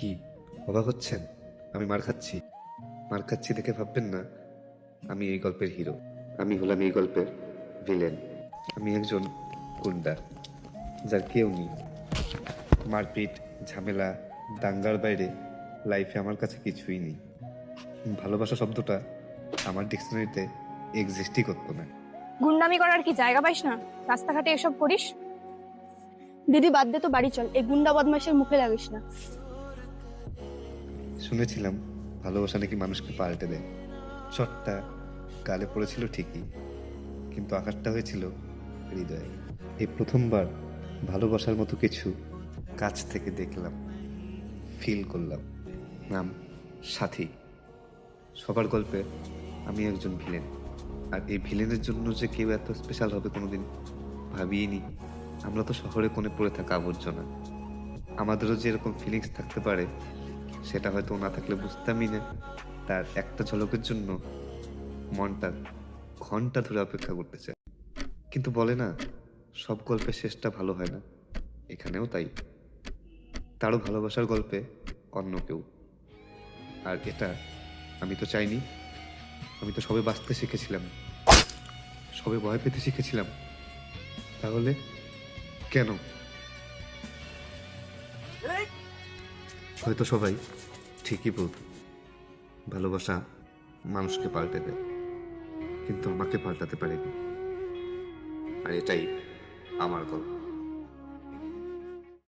কি অবাক হচ্ছেন? আমি মার খাচ্ছি। মার খাচ্ছি দেখে ভাববেন না, আমি এই গল্পের হিরো। আমি হলাম এই গল্পের ভিলেন। আমি একজন গুন্ডা, যার কেউ নেই। মারপিট, ঝামেলা, দাঙ্গার বাইরে লাইফে আমার কাছে কিছুই নেই। ভালোবাসা শব্দটা আমার ডিকশনারিতে এক্সিস্টই করতো না। গুন্ডামি করার কি জায়গা পাইস না? রাস্তাঘাটে এসব করিস? দিদি বাদ দে তো বাড়ি চল, এই গুন্ডা বদমাসের মুখে লাগিস না। শুনেছিলাম ভালোবাসা নাকি মানুষকে পাল্টে দেয়। চটটা গালে পড়েছিল ঠিকই, কিন্তু আঘাতটা হয়েছিল হৃদয়ে। এই প্রথমবার ভালোবাসার মতো কিছু কাছ থেকে দেখলাম ফিল করলাম। নাম সাথী। সবার গল্পে আমি একজন ভিলেন আর এই ভিলেনের জন্য যে কেউ এত স্পেশাল হবে কোনোদিন ভাবিনি আমরা তো শহরে কোণে পড়ে থাকা আবর্জনা। আমাদেরও যে এরকম ফিলিংস থাকতে পারে সেটা হয়তো না থাকলে বুঝতামই না। তার একটা ঝলকের জন্য মনটা ঘণ্টা ধরে অপেক্ষা করতেছে। কিন্তু বলে না, সব গল্পের শেষটা ভালো হয় না। এখানেও তাই। তারও ভালোবাসার গল্পে অন্য কেউ। আর এটা আমি তো চাইনি। আমি তো সবে বাঁচতে শিখেছিলাম। সবে ভয় পেতে শিখেছিলাম। তাহলে কেন? হয়তো সবাই ঠিকই বলত ভালোবাসা মানুষকে পাল্টে দেয়, কিন্তু আমাকে পাল্টাতে পারেনি। আর এটাই আমার গল্প।